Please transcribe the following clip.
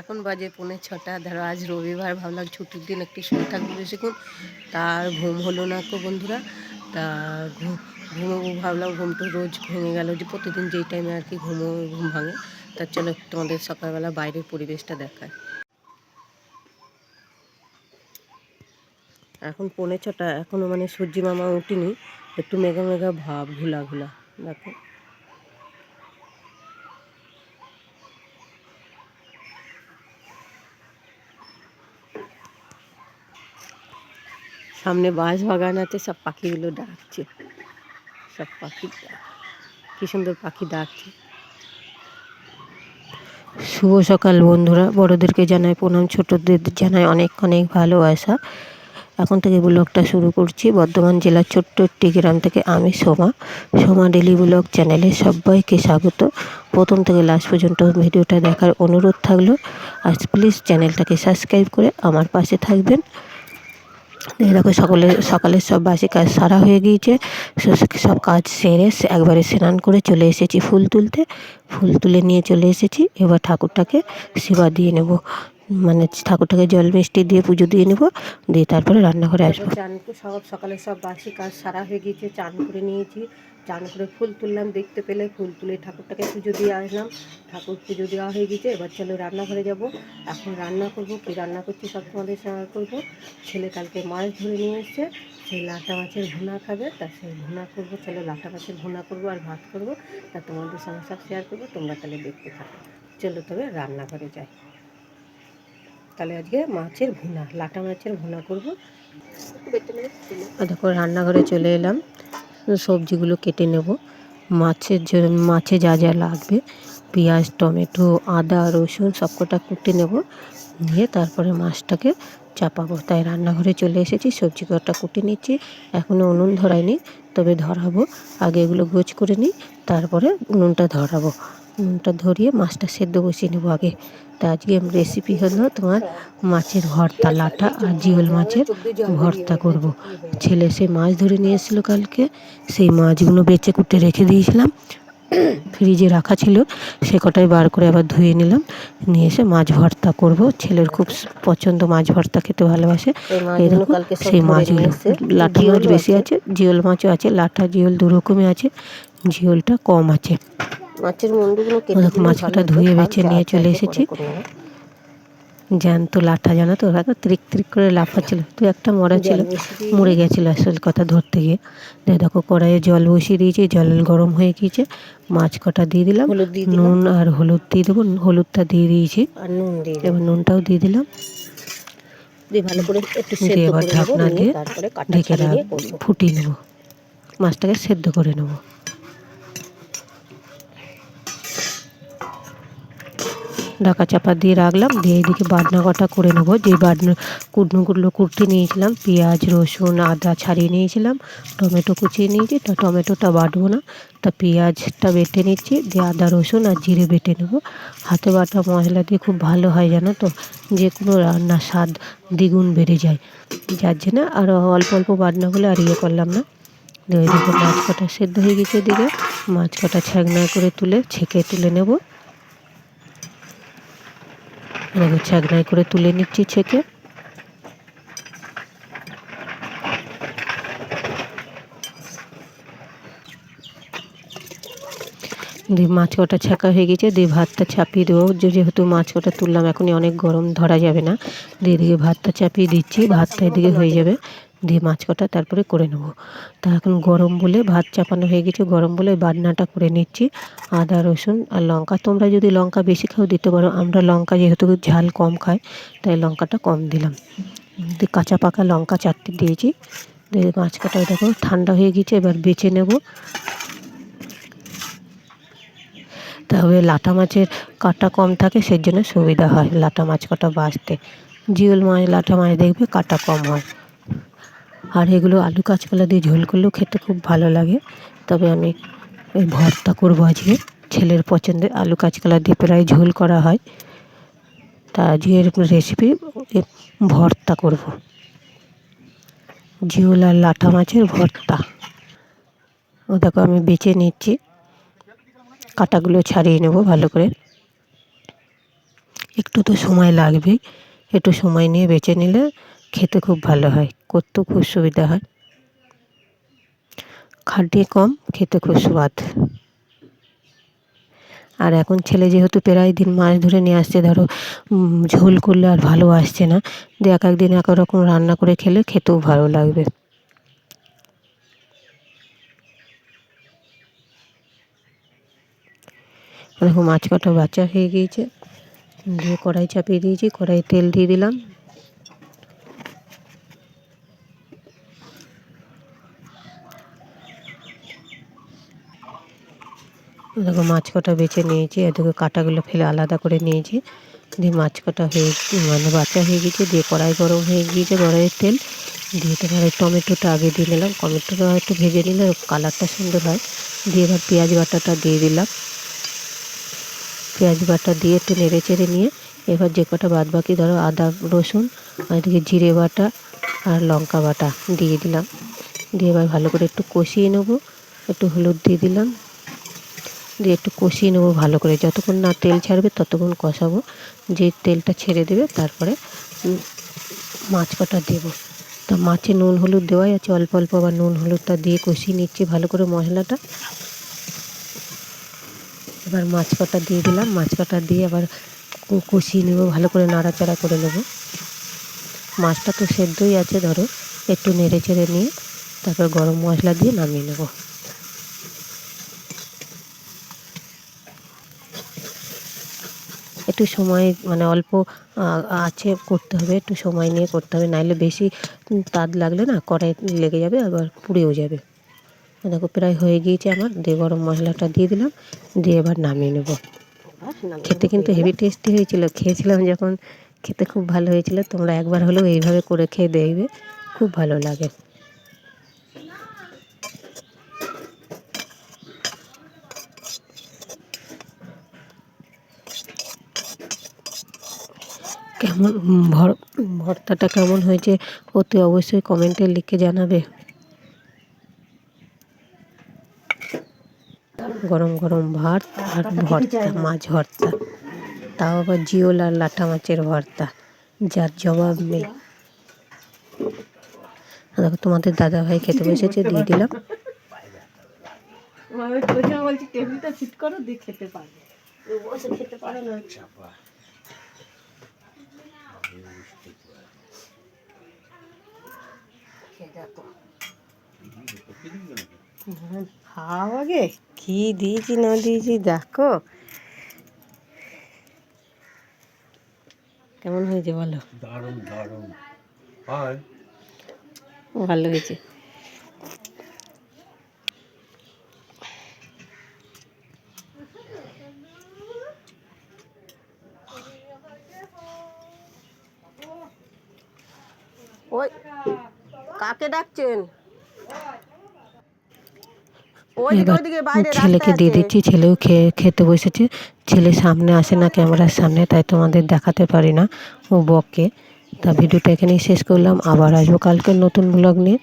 এখন বাজে পৌনে ছটা, ধরো আজ রবিবার, ভাবলাম ছুটির দিন একটু শুয়ে থাকব বেশিক্ষণ। তার ঘুম হলো না তো বন্ধুরা, তা ঘুম ঘুমোবো ভাবলাম ঘুমটা রোজ ভেঙে গেল যে প্রতিদিন যেই টাইমে আর কি ঘুমো, ঘুম ভাঙে। তার চলো তোমাদের সকালবেলা বাইরের পরিবেশটা দেখায় এখন পৌনে ছটা এখনও মানে সূর্যি মামা উঠিনি, একটু মেঘা মেঘা ভাব, ঘোলা ঘোলা, দেখো। সামনে বাঁশ বাগান আছে সব পাখিগুলো ডাকছে। সব পাখি কি সুন্দর পাখি ডাকছে। শুভ সকাল বন্ধুরা, বড়োদেরকে জানাই, প্রণাম, ছোটদের জানাই অনেক অনেক ভালোবাসা। এখন থেকে ব্লগটা শুরু করছি। বর্ধমান জেলার ছোট্ট একটি গ্রাম থেকে আমি সোমা। সোমা ডেলি ব্লগ চ্যানেলে সবাইকে স্বাগত। প্রথম থেকে লাস্ট পর্যন্ত ভিডিওটা দেখার অনুরোধ থাকল। আর প্লিজ চ্যানেলটাকে সাবস্ক্রাইব করে আমার পাশে থাকবেন। দেখো সকলে সকালের সব বাসি কাজ সারা হয়ে গিয়েছে। সব- কাজ সেরে একবারে স্নান করে চলে এসেছি ফুল তুলতে। ফুল তুলে নিয়ে চলে এসেছি। এবার ঠাকুরটাকে সেবা দিয়ে নেব। মানে ঠাকুরটাকে জল মিষ্টি দিয়ে পুজো দিয়ে নেব। দিয়ে তারপরে রান্নাঘরে আসব। চান সব সকালে সব বাসি কাজ সারা হয়ে গিয়েছে। চান করে নিয়েছি। চান করে ফুল তুললাম দেখতে পেলে ফুল তুলে ঠাকুরটাকে পুজো দিয়ে আসলাম। ঠাকুর পুজো দেওয়া হয়ে গেছে এবার চলো রান্নাঘরে যাব। এখন রান্না করব কি রান্না করছি সব তোমাদের শেয়ার করব। ছেলে কালকে মাছ ধরে নিয়ে এসছে সেই লাটা মাছের ভুনা খাবে তা সেই ভুনা করব। চলো লাটা মাছের ভুনা করব আর ভাত করব তা তোমাদের সঙ্গে সব শেয়ার করব তোমরা তাহলে দেখতে থাকো। চলো তবে রান্নাঘরে যাই। তাহলে আজকে মাছের ভুনা লাটা মাছের ভুনা করব। দেখো রান্নাঘরে চলে এলাম। সবজিগুলো কেটে নেব। মাছের জন্য মাছে যা যা লাগবে, পেঁয়াজ, টমেটো, আদা, রসুন সবকটা কুটে নেব। নিয়ে তারপরে মাছটাকে চাপাবো। তাই রান্নাঘরে চলে এসেছি সবজি কটা কুটে নিচ্ছি। এখনও উনুন ধরাইনি, তবে ধরাবো। আগে এগুলো গোছ করে নিই, তারপরে উনুনটা ধরাবো। উনুনটা ধরিয়ে মাছটা সেদ্ধ বসিয়ে নেব আগে। তা আজকে রেসিপি হলো তোমার মাছের ভর্তা লাটা আর জিওল মাছের ভর্তা করব। ছেলে সে মাছ ধরে নিয়ে এসেছিল কালকে সেই মাছগুলো বেচে কুটে রেখে দিয়েছিলাম। ফ্রিজে রাখা ছিল সে কটাই বার করে আবার ধুয়ে নিলাম। নিয়ে এসে মাছ ভর্তা করব। ছেলের খুব পছন্দ মাছ ভর্তা খেতে ভালোবাসে। এই দেখো সেই মাছগুলো লাটা মাছ বেশি আছে। জিওল মাছও আছে লাটা জিওল দু রকমই আছে জিওলটা কম আছে। মাছের মুন্ডুগুলো কেটে মাছটা ধুয়ে বেছে নিয়ে চলে এসেছি। জ্যান্ত লাঠা জানো তো? ওরা ত্রিক ত্রিক করে লাফাচ্ছিল। তো একটা মরা ছিল। মরে গেছিল আসল কথা ধরতে গিয়ে। দিয়ে দেখো কড়াইয়ে জল বসিয়ে দিয়েছি। জল গরম হয়ে গিয়েছে। মাছ কটা দিয়ে দিলাম। নুন আর হলুদ দিয়ে দেবো। হলুদটা দিয়ে দিয়েছি। আর নুন দিয়ে এবার নুনটাও দিয়ে দিলাম। দিয়ে ভালো করে একটু সেদ্ধ করে ঢাকনা দিয়ে ঢেকে ফুটিয়ে নেব। মাছটাকে সেদ্ধ করে নেব। ঢাকা চাপা দিয়ে রাখলাম, দিয়ে এদিকে বাটনা কটা করে নেব। যে বাটনা, কুটনোগুলো কুটতে নিয়েছিলাম, পেঁয়াজ, রসুন, আদা ছাড়িয়ে নিয়েছিলাম, টমেটো কুচিয়ে নিয়েছি, তা টমেটোটা বাটবো না, তা পেঁয়াজটা বেটে নিচ্ছি, দিয়ে আদা, রসুন আর জিরে বেটে নেব। হাতে বাটা মশলা দিয়ে খুব ভালো হয় জানো তো যে কোনো রান্নার স্বাদ দ্বিগুণ বেড়ে যায়। যার জন্য আরও অল্প অল্প বাটনাগুলো আর ইয়ে করলাম না। দিয়ে ওইদিকে মাছ কটা সেদ্ধ হয়ে গেছে এদিকে, মাছ কটা ছ্যাঁকনা করে তুলে ছেঁকে তুলে নেব। দেখো ছাগনায় করে তুলে নিচ্ছি ছেঁকে। দিয়ে মাছ কটা ছাঁকা হয়ে গেছে, দিয়ে ভাতটা চাপিয়ে দেবো। যেহেতু মাছ কটা তুললাম, এখনই অনেক গরম ধরা যাবে না। দিয়ে এদিকে ভাতটা চাপিয়ে দিচ্ছি, ভাতটা এদিকে হয়ে যাবে। দিয়ে মাছ কটা তারপরে করে নেব। তা এখন গরম বলে ভাত চাপানো হয়ে গেছে, গরম বলে বান্নাটা করে নিচ্ছি। আদা, রসুন আর লঙ্কা। তোমরা যদি লঙ্কা বেশি খাও, দিতে পারো। আমরা লঙ্কা যেহেতু ঝাল কম খাই, তাই লঙ্কাটা কম দিলাম। কাঁচা পাকা লঙ্কা চারটে দিয়েছি। দিয়ে মাছ কাটা দেখো ঠান্ডা হয়ে গেছে, এবার বেছে নেব। তবে লাটা মাছের কাটা কম থাকে সেই জন্য সুবিধা হয় লাটা মাছ কাটা বাঁচতে। জিওল মাছ, লাটা মাছ দেখবে কাটা কম হয়। আর এগুলো আলু কাঁচকলা দিয়ে ঝোল করলেও খেতে খুব ভালো লাগে। তবে আমি এই ভর্তা করব আজকে। ছেলের পছন্দের আলু কাঁচকলা দিয়ে প্রায় ঝোল করা হয়। তা আজকের রেসিপি ভর্তা করব। জিওল আর লাটা মাছের ভর্তা। ও দেখো আমি বেছে নিচ্ছি। কাটাগুলো ছাড়িয়ে নেব ভালো করে। একটু তো সময় লাগবেই। একটু সময় নিয়ে বেছে নিলে খেতে খুব ভালো হয়, করতেও খুব সুবিধা হয়। খাটনি কম, খেতে খুব স্বাদ। আর এখন ছেলে যেহেতু প্রায় দিন মাছ ধরে নিয়ে আসছে, ধরো ঝোল করলে আর ভালো আসছে না, যে এক এক দিন এক এক রকম রান্না করে খেলে খেতেও ভালো লাগবে। দেখো, মাছ কটা বাচ্চা হয়ে গিয়েছে। দিয়ে কড়াই চাপিয়ে দিয়েছি কড়াই তেল দিয়ে দিলাম। দেখো, মাছ কটা বেছে নিয়েছি, এদিকে কাটাগুলো ফেলে আলাদা করে নিয়েছি। দিয়ে মাছ কটা হয়ে মানে বাচ্চা হয়ে গেছে দিয়ে কড়াই গরম হয়ে গিয়েছে, কড়াইয়ের তেল। দিয়ে তোমার টমেটোটা আগে দিয়ে নিলাম, টমেটোটা একটু ভেজে নিলে কালারটা সুন্দর হয়। দিয়ে এবার পেঁয়াজ বাটাটা দিয়ে দিলাম। পেঁয়াজ বাটা দিয়ে একটু নেড়ে চেড়ে নিয়ে, এবার যে কটা বাদ বাকি ধরো আদা, রসুন, আর এদিকে জিরে বাটা আর লঙ্কা বাটা দিয়ে দিলাম। দিয়ে এবার ভালো করে একটু কষিয়ে নেব, একটু হলুদ দিয়ে দিলাম। দিয়ে একটু কষিয়ে নেব ভালো করে। যতক্ষণ না তেল ছাড়বে ততক্ষণ কষাবো। যে তেলটা ছেড়ে দেবে তারপরে মাছ কটা দেবো। তা মাছে নুন হলুদ দেওয়াই আছে, অল্প অল্প আবার নুন হলুদটা দিয়ে কষিয়ে নিচ্ছি ভালো করে মশলাটা। এবার মাছ কটা দিয়ে দিলাম, মাছ কটা দিয়ে আবার কষিয়ে নেব, ভালো করে নাড়াচাড়া করে নেব। মাছটা তো সেদ্ধই আছে ধরো, একটু নেড়ে চেড়ে নিয়ে তারপর গরম মশলা দিয়ে নামিয়ে নেব। একটু সময় মানে অল্প আছে করতে হবে, একটু সময় নিয়ে করতে হবে। নাহলে বেশি তাদ লাগলে না কড়াই লেগে যাবে, আবার পুড়েও যাবে। দেখো, প্রায় হয়ে গিয়েছে আমার। দিয়ে গরম মশলাটা দিয়ে দিলাম, দিয়ে এবার নামিয়ে নেব। খেতে কিন্তু হেভি টেস্টি হয়েছিল। খেয়েছিলাম যখন, খেতে খুব ভালো হয়েছিল। তোমরা একবার হলেও এইভাবে করে খেয়ে দেখবে, খুব ভালো লাগে। কেমন ভর ভর্তাটা কেমন হয়েছে অতি অবশ্যই কমেন্টে লিখে জানাবে। গরম গরম ভাত আর ভর্তা মাছ ভর্তা। তাও আবার জিওল আর লাটা মাছের ভর্তা যার জবাব নেই। দেখো তোমাদের দাদা ভাই খেতে বসেছে দিয়ে দিলাম। বলছি টেবিলটা সিট করো দিয়ে খেতে পারবে। বসে খেতে পারে না। খাও আগে কি দিয়েছি না দিয়েছি দেখো। কেমন হয়েছে বলো? দারুণ দারুণ। ভালো হয়েছে। কাকে ডাকছেন? এবার ছেলেকে দিয়ে দিচ্ছি ছেলেও খেয়ে খেতে বসেছে। ছেলে সামনে আসে না ক্যামেরার সামনে তাই তোমাদের দেখাতে পারি না ও বককে। তা ভিডিওটা এখানেই শেষ করলাম আবার আসব কালকে নতুন ব্লগ নিয়ে।